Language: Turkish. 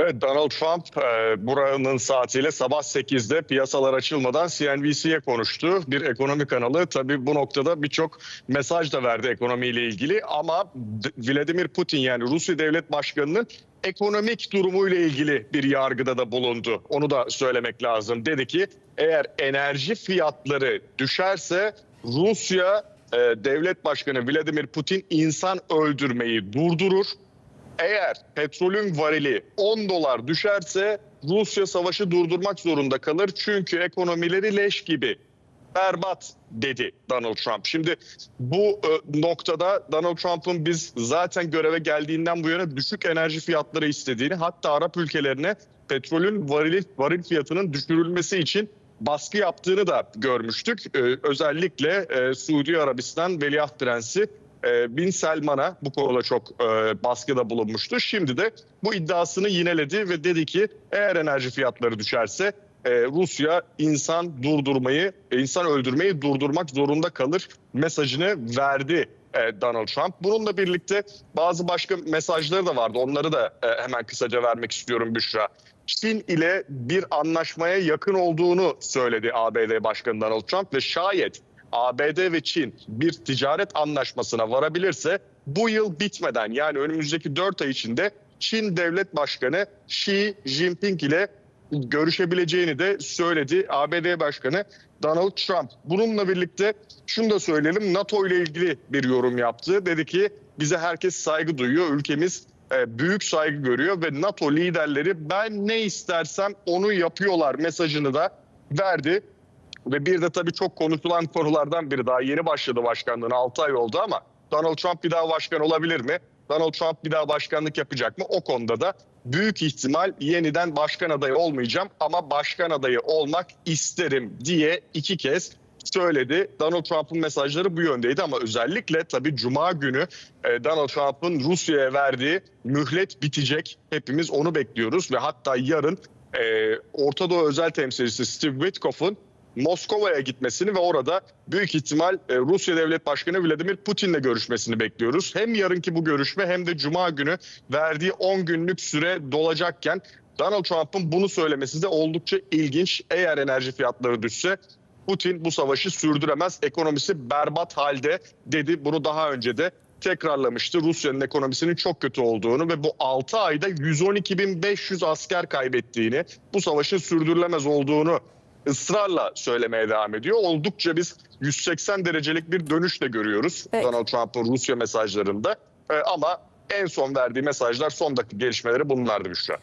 Evet Donald Trump e, buranın saatiyle sabah 8'de piyasalar açılmadan CNBC'ye konuştu. Bir ekonomi kanalı tabii bu noktada birçok mesaj da verdi ekonomiyle ilgili ama Vladimir Putin yani Rusya Devlet Başkanı'nın ekonomik durumuyla ilgili bir yargıda da bulundu. Onu da söylemek lazım. Dedi ki eğer enerji fiyatları düşerse Rusya e, Devlet Başkanı Vladimir Putin insan öldürmeyi durdurur. Eğer petrolün varili 10 dolar düşerse Rusya savaşı durdurmak zorunda kalır. Çünkü ekonomileri leş gibi berbat dedi Donald Trump. Şimdi bu e, noktada Donald Trump'ın biz zaten göreve geldiğinden bu yana düşük enerji fiyatları istediğini hatta Arap ülkelerine petrolün varil, varil fiyatının düşürülmesi için baskı yaptığını da görmüştük. E, özellikle e, Suudi Arabistan Veliaht Prensi e, Bin Selman'a bu konuda çok e, baskıda bulunmuştu. Şimdi de bu iddiasını yineledi ve dedi ki eğer enerji fiyatları düşerse e, Rusya insan durdurmayı, insan öldürmeyi durdurmak zorunda kalır mesajını verdi e, Donald Trump. Bununla birlikte bazı başka mesajları da vardı. Onları da hemen kısaca vermek istiyorum Büşra. Çin ile bir anlaşmaya yakın olduğunu söyledi ABD Başkanı Donald Trump ve şayet ABD ve Çin bir ticaret anlaşmasına varabilirse bu yıl bitmeden yani önümüzdeki 4 ay içinde Çin Devlet Başkanı Xi Jinping ile görüşebileceğini de söyledi ABD Başkanı Donald Trump. Bununla birlikte şunu da söyleyelim NATO ile ilgili bir yorum yaptı. Dedi ki bize herkes saygı duyuyor. Ülkemiz e, büyük saygı görüyor ve NATO liderleri ben ne istersem onu yapıyorlar mesajını da verdi. Ve bir de tabii çok konuşulan konulardan biri daha yeni başladı başkanlığına 6 ay oldu ama Donald Trump bir daha başkan olabilir mi? Donald Trump bir daha başkanlık yapacak mı? O konuda da büyük ihtimal yeniden başkan adayı olmayacağım ama başkan adayı olmak isterim diye iki kez söyledi. Donald Trump'ın mesajları bu yöndeydi ama özellikle tabii Cuma günü e, Donald Trump'ın Rusya'ya verdiği mühlet bitecek. Hepimiz onu bekliyoruz ve hatta yarın e, Orta Doğu özel temsilcisi Steve Witkoff'un Moskova'ya gitmesini ve orada büyük ihtimal e, Rusya Devlet Başkanı Vladimir Putin'le görüşmesini bekliyoruz. Hem yarınki bu görüşme hem de Cuma günü verdiği 10 günlük süre dolacakken Donald Trump'ın bunu söylemesi de oldukça ilginç. Eğer enerji fiyatları düşse Putin bu savaşı sürdüremez. Ekonomisi berbat halde dedi. Bunu daha önce de tekrarlamıştı. Rusya'nın ekonomisinin çok kötü olduğunu ve bu 6 ayda 112.500 asker kaybettiğini, bu savaşın sürdürülemez olduğunu ısrarla söylemeye devam ediyor. Oldukça biz 180 derecelik bir dönüş de görüyoruz Evet. Donald Trump'ın Rusya mesajlarında. Ee, ama en son verdiği mesajlar son dakika gelişmeleri bunlardı Büşra.